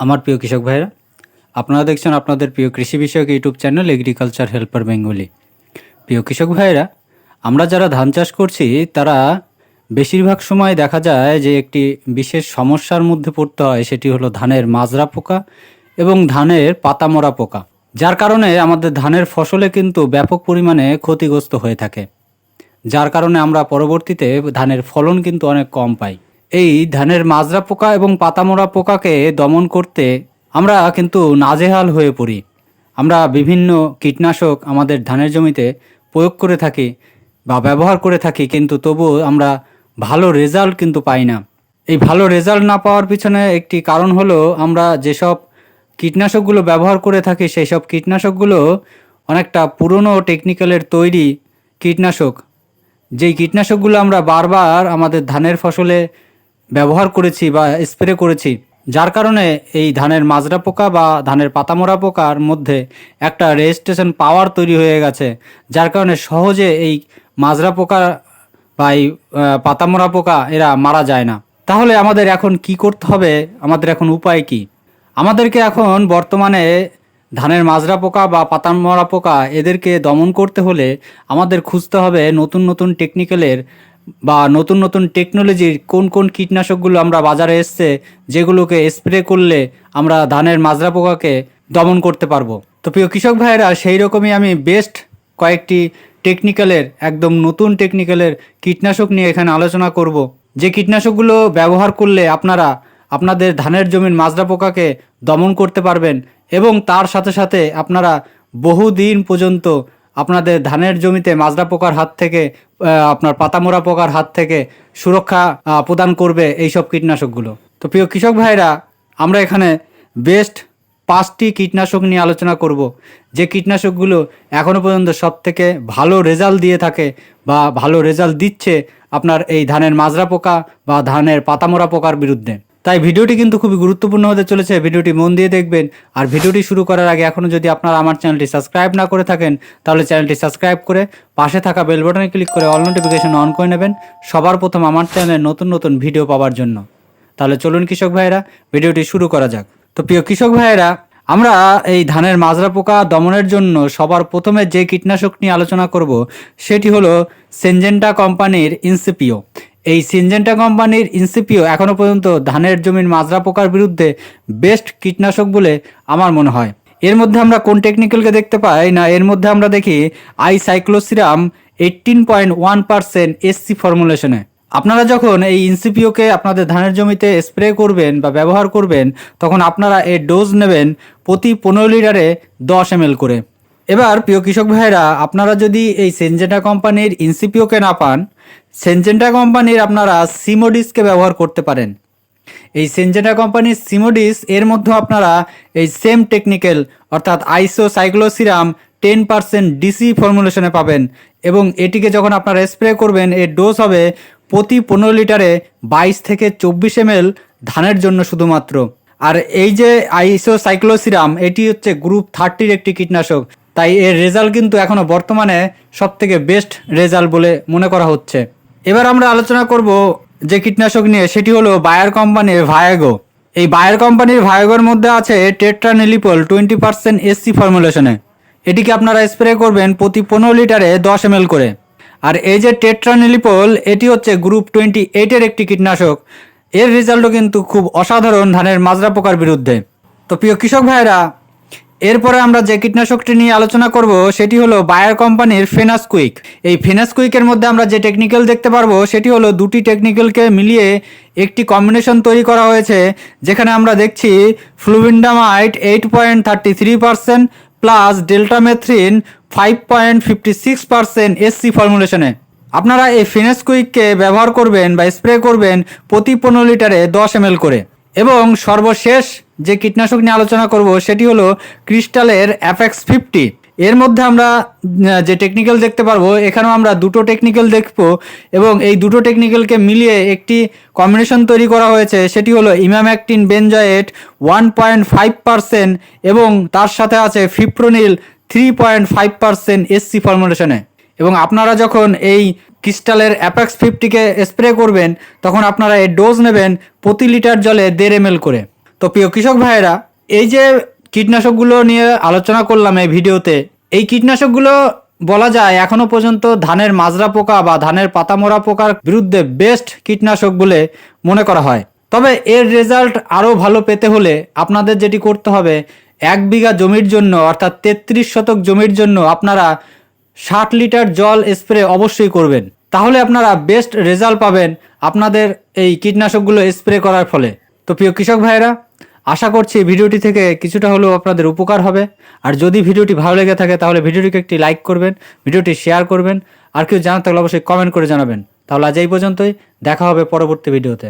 আমার প্রিয় কৃষক ভাইরা, আপনারা দেখছেন আপনাদের প্রিয় কৃষি বিষয়ক YouTube channel agriculture helper Bengali প্রিয় কৃষক ভাইরা, আমরা যারা ধান চাষ করছি, তারা বেশিরভাগ সময় দেখা যায় যে একটি বিশেষ সমস্যার মধ্যে পড়তে হয়, সেটি হলো ধানের মাজরা পোকা এবং ধানের পাতামরা পোকা। যার কারণে আমাদের ধানের ফসলে কিন্তু ব্যাপক পরিমাণে ক্ষতিগ্রস্ত হয়ে থাকে। যার কারণে আমরা পরবর্তীতে ধানের ফলন কিন্তু অনেক কম পাই। এই ধানের মাজরা পোকা এবং পাতামোড়া পোকাকে দমন করতে আমরা কিন্তু নাজেহাল হয়ে পড়ি। আমরা বিভিন্ন কীটনাশক আমাদের ধানের জমিতে প্রয়োগ করে থাকি বা ব্যবহার করে থাকি, কিন্তু তবুও আমরা ভালো রেজাল্ট কিন্তু পাই না। এই ভালো রেজাল্ট না পাওয়ার পিছনে একটি কারণ হলো আমরা যেসব কীটনাশকগুলো ব্যবহার করে থাকি সেই সব কীটনাশকগুলো অনেকটা পুরনো টেকনিক্যালের তৈরি কীটনাশক। যেই কীটনাশকগুলো আমরা বারবার আমাদের ধানের ফসলে ব্যবহার করেছি বা স্প্রে করেছি যার কারণে এই ধানের মাজরা পোকা বা ধানের পাতামোড়া পোকার মধ্যে একটা রেজিস্ট্রেশন পাওয়ার তৈরি হয়ে গেছে যার কারণে সহজে এই মাজরা পোকা বা এই আহ, পাতামোড়া পোকা এরা মারা যায় না। তাহলে আমাদের এখন কি করতে হবে? আমাদের এখন উপায় কি? আমাদেরকে এখন বর্তমানে ধানের মাজরা পোকা বা পাতা মরা পোকা এদেরকে দমন করতে হলে আমাদের খুঁজতে হবে নতুন নতুন টেকনিক্যালের বা নতুন নতুন টেকনোলজির কোন কোন কীটনাশকগুলো আমরা বাজারে এসছে, যেগুলোকে স্প্রে করলে আমরা ধানের মাজরা পোকাকে দমন করতে পারব। তো প্রিয় কৃষক ভাইয়েরা, সেই রকমই আমি বেস্ট কয়েকটি টেকনিক্যালের একদম নতুন টেকনিক্যালের কীটনাশক নিয়ে এখানে আলোচনা করব। যে কীটনাশকগুলো ব্যবহার করলে আপনারা আপনাদের ধানের জমির মাজরা পোকাকে দমন করতে পারবেন এবং তার সাথে সাথে আপনারা বহুদিন পর্যন্ত আপনাদের ধানের জমিতে মাজরা পোকার হাত থেকে আপনার পাতামোড়া পোকার হাত থেকে সুরক্ষা প্রদান করবে এইসব কীটনাশকগুলো। তো প্রিয় কৃষক ভাইরা আমরা এখানে বেস্ট পাঁচটি কীটনাশক নিয়ে আলোচনা করব, যে কীটনাশকগুলো এখনও পর্যন্ত সব থেকে ভালো রেজাল্ট দিয়ে থাকে বা ভালো রেজাল্ট দিচ্ছে আপনার এই ধানের মাজরা পোকা বা ধানের পাতামোড়া পোকার বিরুদ্ধে। তাই ভিডিওটি কিন্তু খুবই গুরুত্বপূর্ণ হতে চলেছে। ভিডিওটি মন দিয়ে দেখবেন। আর ভিডিওটি শুরু করার আগে এখনও যদি আপনারা আমার চ্যানেলটি সাবস্ক্রাইব না করে থাকেন, তাহলে চ্যানেলটি সাবস্ক্রাইব করে পাশে থাকা বেল বাটনে ক্লিক করে অল নোটিফিকেশন অন করে নেবেন সবার প্রথম আমার চ্যানেলে নতুন নতুন ভিডিও পাওয়ার জন্য। তাহলে চলুন কৃষক ভাইয়েরা, ভিডিওটি শুরু করা যাক। তো প্রিয় কৃষক ভাইয়েরা, আমরা এই ধানের মাজরা পোকা দমনের জন্য সবার প্রথমে যে কীটনাশক নিয়ে আলোচনা করব, সেটি হলো সেনজেন্টা কোম্পানির ইনসিপিও। এই সিনজেন্টা কোম্পানির ইনসিপিও এখনও পর্যন্ত ধানের জমির মাজরা পোকার বিরুদ্ধে বেস্ট কীটনাশক বলে আমার মনে হয়। এর মধ্যে আমরা কোন টেকনিক্যালকে দেখতে পাই না, এর মধ্যে আমরা দেখি I সাইক্লোসিরাম eighteen point one percent SC ফর্মুলেশনে আপনারা যখন এই ইনসিপিওকে আপনাদের ধানের জমিতে স্প্রে করবেন বা ব্যবহার করবেন, তখন আপনারা এর ডোজ নেবেন প্রতি পনেরো লিটারে দশ এম করে। এবার প্রিয় কৃষক ভাইরা আপনারা যদি এই সেনজেন্টা কোম্পানির ইনসিপিওকে না পান সেনজেন্টা কোম্পানির আপনারা সিমোডিসকে ব্যবহার করতে পারেন। এই সেনজেন্টা কোম্পানির সিমোডিস এর মধ্যে আপনারা এই সেম টেকনিক্যাল, অর্থাৎ isocycloseram ten percent DC ফর্মুলেশনে পাবেন এবং এটিকে যখন আপনারা স্প্রে করবেন, এর ডোজ হবে প্রতি পনেরো লিটারে বাইশ থেকে চব্বিশ এম ধানের জন্য শুধুমাত্র। আর এই যে আইসো সাইক্লোসিরাম এটি হচ্ছে গ্রুপ থার্টির একটি কীটনাশক। তাই এর রেজাল্ট কিন্তু এখনও বর্তমানে সব থেকে বেস্ট রেজাল্ট বলে মনে করা হচ্ছে। এবার আমরা আলোচনা করব যে কীটনাশক নিয়ে, সেটি হলো বায়ার কোম্পানির ভায়াগো। এই বায়ার কোম্পানির ভায়াগোর মধ্যে আছে টেট্রানিলিপল টোয়েন্টি পার্সেন্ট এসসি ফর্মুলেশনে। এটিকে আপনারা স্প্রে করবেন প্রতি পনেরো লিটারে দশ এম করে। আর এই যে টেট্রানিলিপল, এটি হচ্ছে গ্রুপ টোয়েন্টি এইটের একটি কীটনাশক। এর রেজাল্টও কিন্তু খুব অসাধারণ ধানের মাজরা পোকার বিরুদ্ধে। তো প্রিয় কৃষক ভাইরা এরপরে আমরা যে কীটনাশকটি নিয়ে আলোচনা করব, সেটি হলো বায়ার কোম্পানির ফেনাস কুইক। এই ফেনাস কুইকের মধ্যে আমরা যে টেকনিক্যাল দেখতে পারব, সেটি হলো দুটি টেকনিক্যালকে মিলিয়ে একটি কম্বিনেশন তৈরি করা হয়েছে, যেখানে আমরা দেখছি flubendiamide eight point thirty three percent plus deltamethrin five point fifty six percent SC ফর্মুলেশনে আপনারা এই ফিনেসকুইককে ব্যবহার করবেন বা স্প্রে করবেন প্রতি পনেরো লিটারে দশ এম করে। এবং সর্বশেষ যে কীটনাশক নিয়ে আলোচনা করব, সেটি হলো ক্রিস্টালের অ্যাফেক্স ফিফটি। এর মধ্যে আমরা যে টেকনিক্যাল দেখতে পারব, এখানেও আমরা দুটো টেকনিক্যাল দেখব এবং এই দুটো টেকনিক্যালকে মিলিয়ে একটি কম্বিনেশন তৈরি করা হয়েছে, সেটি হলো emamectin benzoate one point five percent এবং তার সাথে আছে fipronil three point five percent SC ফর্মুলেশনে। এবং আপনারা যখন এই ক্রিস্টালের অ্যাপেক্স ফিফটিকে স্প্রে করবেন, তখন আপনারা এর ডোজ নেবেন প্রতি লিটার জলে দেড় এম করে। তো প্রিয় কৃষক ভাইয়েরা, এই যে কীটনাশকগুলো নিয়ে আলোচনা করলাম এই ভিডিওতে, এই কীটনাশকগুলো বলা যায় এখনও পর্যন্ত ধানের মাজরা পোকা বা ধানের পাতামোড়া পোকার বিরুদ্ধে বেস্ট কীটনাশক বলে মনে করা হয়। তবে এর রেজাল্ট আরও ভালো পেতে হলে আপনাদের যেটি করতে হবে, এক বিঘা জমির জন্য, অর্থাৎ তেত্রিশ শতক জমির জন্য আপনারা ষাট লিটার জল স্প্রে অবশ্যই করবেন। তাহলে আপনারা বেস্ট রেজাল্ট পাবেন আপনাদের এই কীটনাশকগুলো স্প্রে করার ফলে। তো প্রিয় কৃষক ভাইয়েরা, আশা করছি ভিডিওটি থেকে কিছুটা হলেও আপনাদের উপকার হবে। আর যদি ভিডিওটি ভালো লেগে থাকে, তাহলে ভিডিওটিকে একটি লাইক করবেন, ভিডিওটি শেয়ার করবেন, আর কেউ জানার থাকলে অবশ্যই কমেন্ট করে জানাবেন। তাহলে আজ এই পর্যন্তই, দেখা হবে পরবর্তী ভিডিওতে।